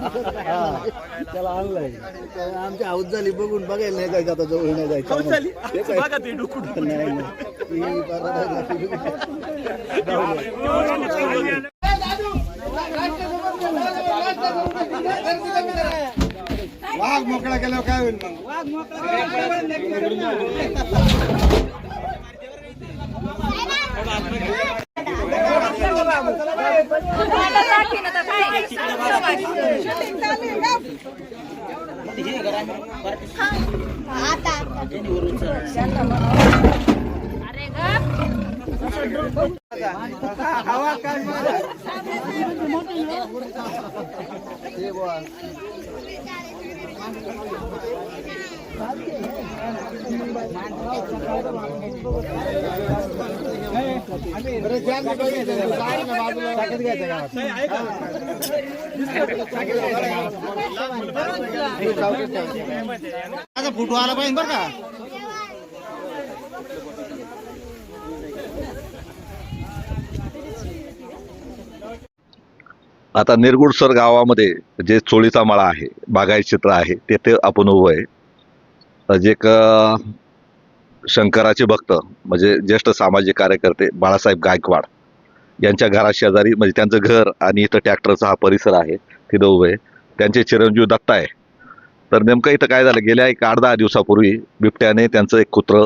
त्याला आणलंय आमची हाऊस झाली बघून बघायला नाही जायचं आता जवळ नाही जायचं आम्हाला. हे काय? नाही, नाही. ती बरोबर. वाघ मोकळा हवा काय होईल मग माझा फोटो आला पाहिजे बरं का? आता निरगुडसर गावामध्ये जे चोळीचा मळा आहे बागायत क्षेत्र आहे तेथे आपण उभं आहे. जे एक शंकराचे भक्त म्हणजे ज्येष्ठ सामाजिक कार्यकर्ते बाळासाहेब गायकवाड यांच्या घरा शेजारी म्हणजे त्यांचं घर आणि इथं ट्रॅक्टरचा हा परिसर आहे तिथं उभं आहे. त्यांचे चिरंजीव दत्ता आहे. तर नेमकं इथं काय झालं गेल्या एक आठ दहा दिवसापूर्वी बिबट्याने त्यांचं एक कुत्र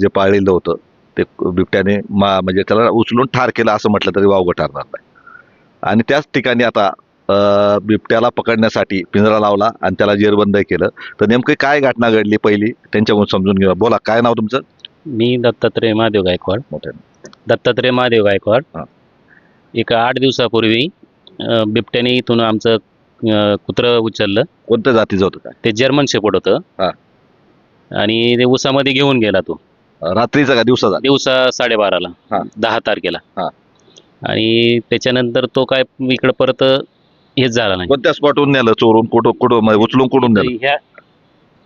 जे पाळलेलं होतं ते बिबट्याने मा म्हणजे त्याला उचलून ठार केलं असं म्हटलं तरी वावगं ठरणार नाही. आणि त्याच ठिकाणी आता बिबट्याला पकडण्यासाठी पिंजरा लावला आणि त्याला जेरबंद केलं. तर नेमकी काय घटना घडली पहिली? त्यांच्याकडून समजून घेऊया. बोला काय नाव तुमचं? मी दत्तात्रय महादेव गायकवाड. दत्तात्रय महादेव गायकवाड. एक आठ दिवसापूर्वी बिबट्याने इथून आमचं कुत्रं उचललं. कोणत्या जातीचं होतं ते जर्मन शेपट हा. होतं आणि ते उसामध्ये घेऊन गेला तो. रात्रीचा का दिवसाचा? दिवसा साडेबाराला. हा. दहा तारखेला. हा. आणि त्याच्यानंतर तो काय इकडं परत हेच झाला नाही. कोणत्या स्पॉटहून नेलं? चोरून कुठं कुठं म्हणजे उचलून कुठून नेलं? ह्या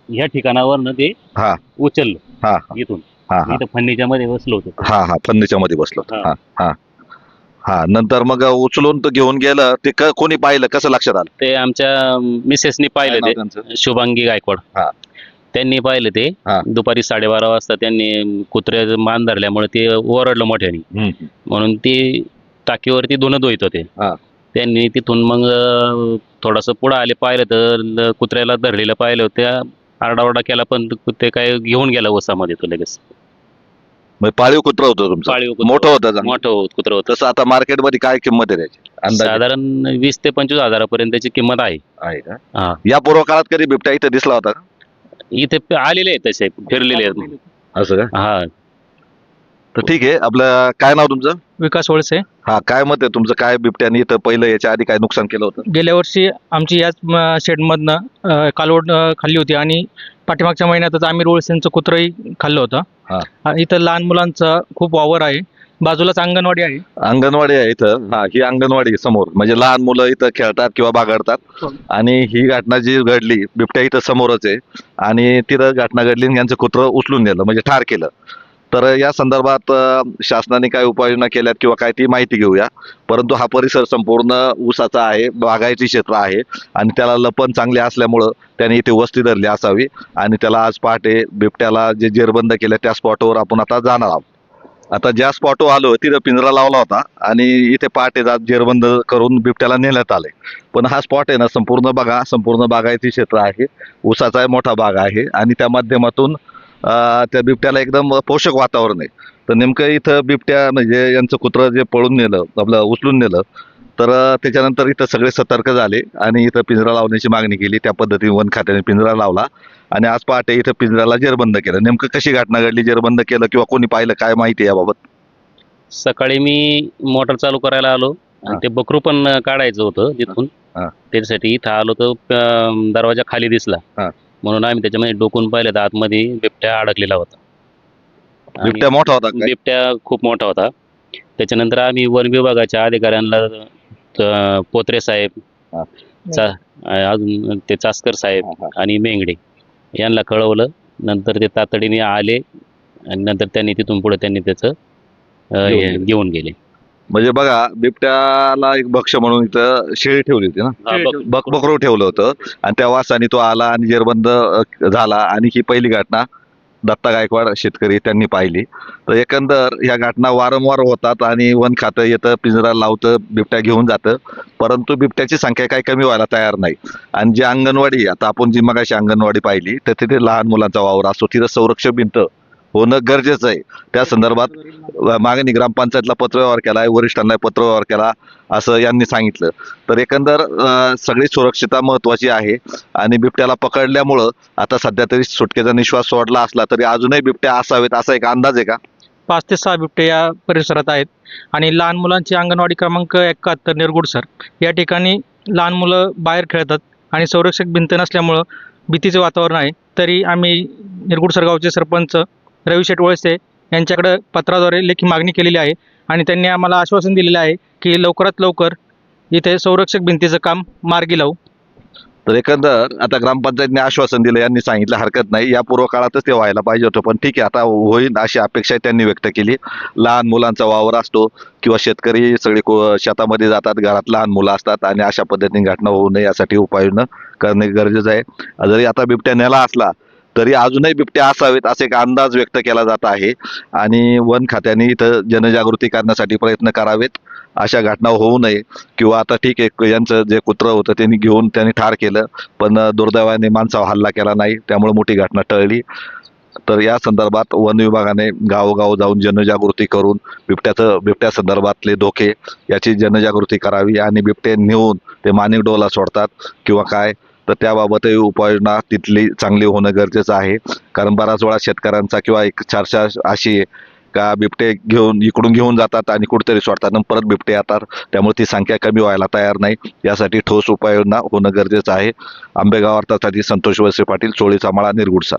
ह्या ठिकाणावर ते हा. उचललं. हा. हा इथून. हा हा. इथं फन्नीच्या मध्ये बसलो होतो. हा हा. फन्नीच्या मध्ये बसलो. होतं. हा. हा. हा नंतर मग उचलून तर घेऊन गेलं. ते क- कोणी पाहिलं? कसं लक्षात आलं? ते आमच्या मिसेसनी काय पाहिलं नाव ते? शुभांगी गायकवाड. हा. त्यांनी पाहिलं ते. हा. दुपारी साडेबारा वाजता त्यांनी कुत्र्याचं मान धरल्यामुळे ते ओरडलं मोठ्याने. हम्म, हम्म. म्हणून ते टाकीवरती धुणं धुईत होते. हा. त्यांनी तिथून मग अं, थोडंसं पुढं आले पाहिलं तर ल- कुत्र्याला धरलेलं पाहिलं त्या आरडाओरडा केला पण ते काय घेऊन गेला ओसामध्ये तो लगेच. म्हणजे पाळीव कुत्र होतं तुमचं? पाळीव कुत्रं. मोठं होतं चांगलं. मोठं होत कुत्र होतं. तसं आता मार्केटमध्ये काय किंमत आहे त्याची? अंदाज? साधारण वीस ते पंचवीस हजारापर्यंत त्याची किंमत आहे. आहे का? हा. या पूर्व काळात कधी बिबट्या इथं दिसला होता का? इथे प- आलेले आहेत तसे फिरलेले आहेत. असं का? हा. तर ठीक आहे. आपलं काय नाव तुमचं? विकास वळसे. हा काय मत आहे तुमचं? काय बिबट्याने इथं पहिलं याच्या आधी काय नुकसान केलं होतं? गेल्या वर्षी आमची याच म, शेडमधनं अ, कालवड अ, खाल्ली होती आणि पाठीमागच्या महिन्यातच आम्ही वळसेंचं कुत्रंही खाल्लं हा. होतं आणि इथं लहान मुलांचा खूप वावर आहे. बाजूलाच अंगणवाडी आहे. अंगणवाडी आहे इथं. हा ही अंगणवाडी आहे समोर. म्हणजे लहान मुलं इथं खेळतात किंवा बागडतात. हो. आणि ही घटना जी घडली बिबट्या इथं समोरच आहे. आणि तिथं घटना घडली आणि यांचं कुत्र उचलून नेलं म्हणजे ठार केलं. तर या संदर्भात शासनाने काय उपाययोजना केल्यात किंवा काय ती माहिती घेऊया. परंतु हा परिसर संपूर्ण ऊसाचा आहे बागायती क्षेत्र आहे आणि त्याला लपण चांगले असल्यामुळं त्याने इथे वस्ती धरली असावी आणि त्याला आज पहाटे बिबट्याला जे जेरबंद केलं त्या स्पॉटवर आपण आता जाणार आहोत. आता ज्या स्पॉटवर आलो तिथं पिंजरा लावला होता आणि इथे पहाटे जात जेरबंद करून बिबट्याला नेण्यात आले. पण हा स्पॉट आहे ना संपूर्ण बघा संपूर्ण बागायती क्षेत्र आहे ऊसाचा मोठा बाग आहे आणि त्या माध्यमातून त्या बिबट्याला एकदम पोषक वातावरण आहे. तर नेमकं इथं बिबट्या म्हणजे यांचं कुत्रं जे पळून नेलं आपलं उचलून नेलं तर त्याच्यानंतर इथं सगळे सतर्क झाले आणि इथं पिंजरा लावण्याची मागणी केली. त्या पद्धतीने वन खात्याने पिंजरा लावला आणि आज पहाटे इथं पिंजऱ्याला जेरबंद केलं. नेमकं कशी घटना घडली जेरबंद केलं किंवा कोणी पाहिलं काय माहिती आहे याबाबत? सकाळी मी मोटर चालू करायला आलो आणि. ते बकरू पण काढायचं होतं तिथून. त्याच्यासाठी इथं आलो तर दरवाजा खाली दिसला. म्हणून आम्ही त्याच्यामध्ये डोकून पाहिलं तर आतमध्ये बिबट्या अडकलेला होता आणि बिबट्या मोठा होता काय बिबट्या खूप मोठा होता त्याच्यानंतर आम्ही वन विभागाच्या अधिकाऱ्यांना अं, पोत्रे साहेब हा. चा अं, अजून ते चासकर साहेब हा, हा. आणि मेंगडे यांना कळवलं नंतर ते तातडीने आले आणि नंतर त्यांनी तिथून पुढे त्यांनी त्याचं अं, हे. घेऊन गेले म्हणजे बघा बिबट्याला एक भक्ष म्हणून इथं शेळी ठेवली होती ना? हा, बक- बक बकरू ठेवलं होतं. आणि त्या वासाने तो आला आणि जेरबंद अ, झाला. आणि ही पहिली घटना दत्ता गायकवाड शेतकरी त्यांनी पाहिली. तर एकंदर ह्या घटना वारंवार होतात आणि वन खातं येतं पिंजरा लावतं बिबट्या घेऊन जातं. परंतु बिबट्याची संख्या काही कमी व्हायला तयार नाही. आणि जी अंगणवाडी आता आपण जी मगाशी अंगणवाडी पाहिली तर तिथे लहान मुलांचा वावर असतो. तिथं संरक्षक भिंत होणं गरजेचं आहे. त्या संदर्भात मागणी ग्रामपंचायतला पत्रव्यवहार केला आहे वरिष्ठांना पत्रव्यवहार केला असं यांनी सांगितलं. तर एकंदर सगळी सुरक्षितता महत्वाची आहे आणि बिबट्याला पकडल्यामुळं आता सध्या तरी सुटकेचा निश्वास सोडला असला तरी अजूनही बिबट्या असावेत असा एक अंदाज आहे का? पाच ते सहा बिबटे या परिसरात आहेत. आणि लहान मुलांची अंगणवाडी क्रमांक एकाहत्तर निरगुड सर. या ठिकाणी लहान मुलं बाहेर खेळतात आणि संरक्षक भिंत नसल्यामुळं भीतीचं वातावरण आहे. तरी आम्ही निरगुड सरगावचे सरपंच रवी शेट वळसे यांच्याकडे पत्राद्वारे लेखी मागणी केलेली आहे आणि त्यांनी आम्हाला आश्वासन दिलेलं आहे की लवकरात लवकर इथे संरक्षक भिंतीचं काम मार्गी लावू. तर एकंदर आता ग्रामपंचायतने आश्वासन दिलं यांनी सांगितलं हरकत नाही. या पूर्व काळातच ते व्हायला पाहिजे होतं पण ठीक आहे आता होईल अशी अपेक्षा त्यांनी व्यक्त केली. लहान मुलांचा वावर असतो किंवा शेतकरी सगळे को- शेतामध्ये जातात घरात लहान मुलं असतात आणि अशा पद्धतीने घटना होऊ नये यासाठी उपाययोजना करणे गरजेचं आहे. जरी आता बिबट्या नेला असला तरी अजूनही बिबट्या असावेत असे एक अंदाज व्यक्त केला जात आहे. आणि वन खात्याने इथं जनजागृती करण्यासाठी प्रयत्न करावेत. अशा घटना होऊ नये किंवा आता ठीक आहे यांचं जे कुत्रं होतं त्यांनी घेऊन त्यांनी ठार केलं पण दुर्दैवाने माणसावर हल्ला केला नाही त्यामुळे मोठी घटना टळली. तर या संदर्भात वन विभागाने गावोगाव जाऊन जनजागृती करून बिबट्याचं बिबट्या संदर्भातले धोके याची जनजागृती करावी आणि बिबटे नेऊन ते मानिक डोला सोडतात किंवा काय तर त्याबाबतही उपाययोजना तिथली चांगली होणं गरजेचं आहे. कारण बराच वेळा शेतकऱ्यांचा किंवा एक चर्चा अशी आहे का बिबटे घेऊन इकडून घेऊन जातात आणि कुठेतरी सोडतात आणि परत बिबटे येतात. त्यामुळे ती संख्या कमी व्हायला तयार नाही. यासाठी ठोस उपाययोजना होणं गरजेचं आहे. आंबेगाव अर्थासाठी संतोष वळसे पाटील चोळी चामाळा निरगुडसा